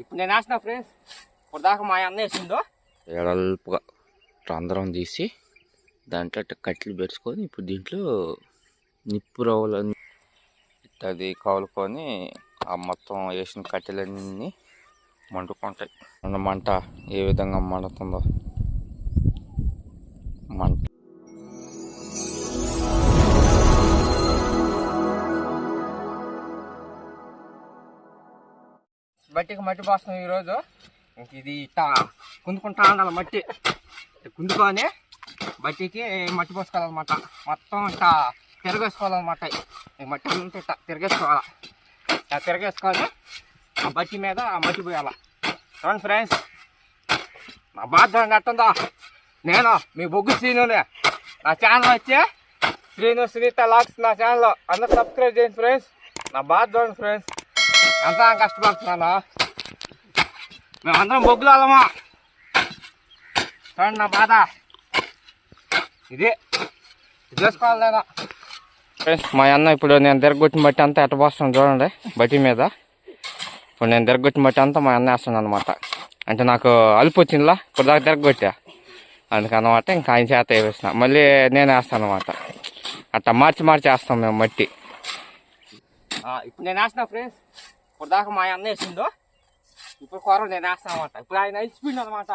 ఇప్పుడు నేను వేసిన ఫ్రెండ్స్. ఇప్పుడు దాకా మా అన్న వేసిందో ఎడల్పుగా రంధ్రం తీసి దాంట్లో కట్టెలు పెట్టుకొని ఇప్పుడు దీంట్లో నిప్పు రవ్వలు అది కావులుకొని ఆ మొత్తం వేసిన కట్టెలన్నీ మండుకుంటాయి. మన మంట ఏ విధంగా మండుతుందో. బట్టికి మట్టి పోస్తాం ఈరోజు. ఇంక ఇది ఇట్టా కుందుకుంటా ఉండాలి మట్టి. కుందుకొని బట్టికి మట్టి పోసుకోవాలన్నమాట. మొత్తం ఇట్టా తిరగేసుకోవాలన్నమాట. ఈ మట్టి అంతా ఇట్టా తిరగేసుకోవాలి. ఇట్టా తిరగేసుకొని ఆ బట్టి మీద ఆ మట్టి పోయాలి. చూడండి ఫ్రెండ్స్ నా బాధ నట్టుందా నేను మీ బొగ్గు శ్రీనునే. నా ఛానల్ వచ్చి శ్రీను సునీత లాక్స్ నా ఛానల్. అందరూ సబ్స్క్రైబ్ చేయండి ఫ్రెండ్స్. నా బాధ చూడండి ఫ్రెండ్స్. ఎంత కష్టపడుతున్నాను? మేమందరం బొగ్గులు వాళ్ళమా చూడండి నా బాధ. ఇది. చేసుకోవాలి నేను మా అన్న ఇప్పుడు నేను తిరగొట్టిన బట్టి అంతా ఎట్ట పోస్తాను చూడండి బట్టి మీద. ఇప్పుడు నేను తిరగొట్టిన బట్టి అంతా మా అన్న వేస్తాను అనమాట అంటే నాకు అలుపు వచ్చిందిలా ఇప్పుడు దాకా తిరగొట్టా. అందుకనమాట ఇంకా ఆయన చేత వేసిన మళ్ళీ నేను వేస్తాను అనమాట అట్లా మార్చి మార్చి వేస్తాం మేము మట్టి. ఇప్పుడు నేను వేస్తున్నా ఫ్రెండ్స్. దాకా మా అన్న వేసిందో ఇప్పుడు కూర నేను వేస్తాను అనమాట ఇప్పుడు ఆయన అలిసిపోయింది అనమాట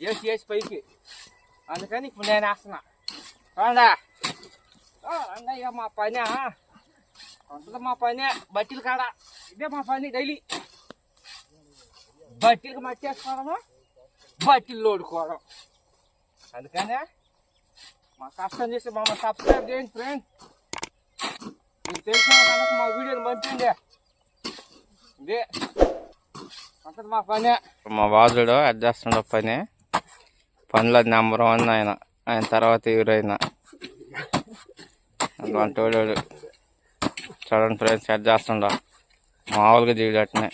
వేసి వేసి పైకి అందుకని ఇప్పుడు నేను వేస్తున్నా రండా ఓ, రండి ఇక మా పని ఉంటుంది మా పని బట్టీలు కాడ ఇదే మా పని డైలీ బట్టీలకు మట్టి వేసుకోవడము బట్టీలు లోడుకోవడం అందుకనే మా కష్టం చేసి మమ్మల్ని సబ్స్క్రైబ్ చేయండి ఫ్రెండ్స్ మీకు తెలిసిన కనుక మా వీడియోని పంపింది ఇదే అంతది మా పని. మా బాధుడు చేస్తుండే పని. పనులు నెంబర్ వన్ ఆయన. ఆయన తర్వాత ఎవరైనా అంటోడు చూడండి ఫ్రెండ్స్ చేస్తుండో మామూలుగా చూడు అట్నే.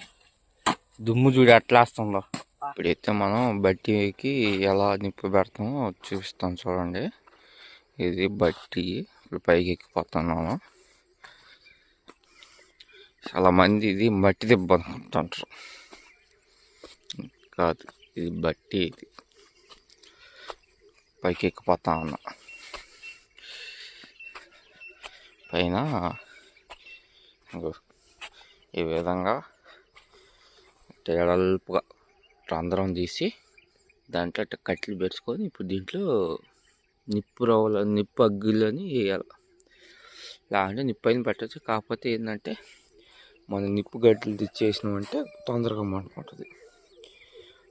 దుమ్ము చూడు ఎట్లా వేస్తుందో. ఇప్పుడైతే మనం బట్టీకి ఎలా నిప్పు పెడతామో చూపిస్తాం చూడండి. ఇది బట్టి. ఇప్పుడు పైకి ఎక్కిపోతున్నాము చాలామంది ఇది మట్టి దెబ్బ అనుకుంటుంటారు కాదు ఇది బట్టి ఇది. పైకి ఎక్కిపోతా ఉన్నా. పైన ఈ విధంగా ఎడల్పుగా రంధ్రం తీసి దాంట్లో కట్టెలు పెట్టుకొని ఇప్పుడు దీంట్లో నిప్పు రవ్వలు నిప్పు అగ్గులని వేయాలి. లేదంటే అంటే నిప్పు అయిన పెట్టచ్చు. కాకపోతే ఏంటంటే మన నిప్పు గడ్డలు తెచ్చేసినామంటే తొందరగా మండుకుంటుంది.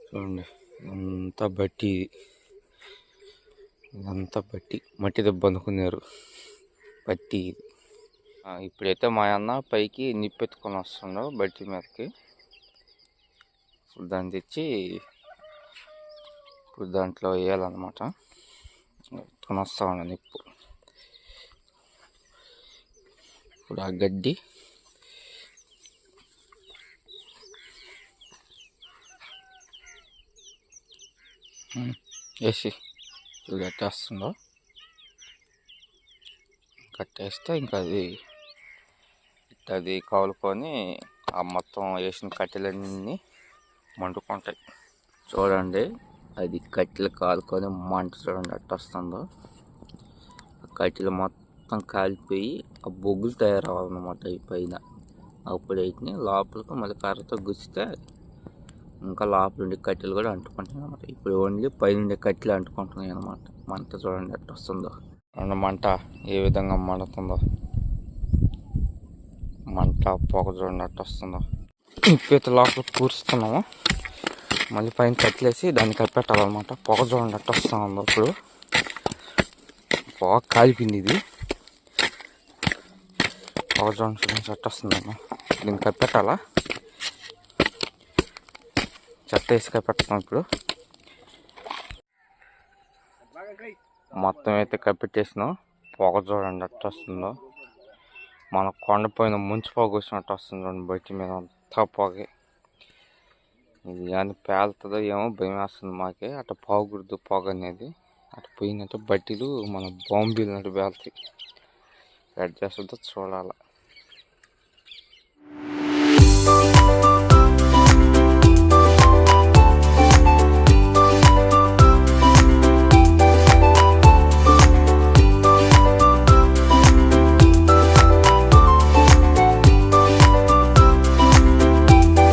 చూడండి అంతా బట్టి ఇది ఇదంతా బట్టి మట్టి దెబ్బ అనుకున్నారు బట్టి. ఇది ఇప్పుడైతే మా అన్న పైకి నిప్పెత్తుకొని వస్తుండో బట్టి మీదకి. ఇప్పుడు దాన్ని తెచ్చి ఇప్పుడు దాంట్లో వేయాలన్నమాట. ఎత్తుకొని వస్తా నిప్పు. ఇప్పుడు ఆ గడ్డి వేసి ఇప్పుడు కట్టేస్తుందో కట్టేస్తే ఇంకా అది అది కావులుకొని ఆ మొత్తం వేసిన కట్టెలన్నీ మండుకుంటాయి చూడండి అది కట్టెలు కాలుకొని మంట చూడండి అట్ట వస్తుందో ఆ కట్టెలు మొత్తం కాలిపోయి ఆ బొగ్గులు తయారవ్వాలన్నమాట ఈ పైన అప్పుడైతే లోపలికి మళ్ళీ కర్రతో గుచ్చితే ఇంకా లోపల ఉండే కట్టెలు కూడా అంటుకుంటాయి అనమాట ఇప్పుడు ఓన్లీ పైన ఉండే కట్టెలు అంటుకుంటున్నాయి అనమాట మంట చూడండి ఎట్ట వస్తుందో. చూడండి మంట ఏ విధంగా మండుతుందో మంట పొగ చూడండి అట్ట వస్తుందో. ఇప్పుడైతే లోపల కూర్చుతున్నాము మళ్ళీ పైన కట్టలేసి దాన్ని కప్పెట్టాలన్నమాట. పొగ చూడండి అట్ట వస్తా ఇప్పుడు. పొగ కాలిపోయింది ఇది. పొగ చూడండి ఫ్రెండ్స్ అట్ట వస్తుందమ్మా దీన్ని కప్పెట్టాలా? చెత్త వేసి కప్పెడతాం ఇప్పుడు. మొత్తం అయితే కప్పెట్టేసినాం. పొగ చూడండి అట్ట వస్తుందో. మన కొండపోయిన ముంచి పొగ వచ్చినట్టు వస్తుంది చూడండి బయట మీద. అంతా పొగ. ఇది కానీ పేలుతుందో ఏమో భయం వేస్తుంది మాకే. అట్ట పోకూడదు పొగ అనేది. అటు పోయినట్టు బట్టీలు మన బాంబీలు నట్టు పేలుతాయి. ఎడ్ చేస్తుందో చూడాలి.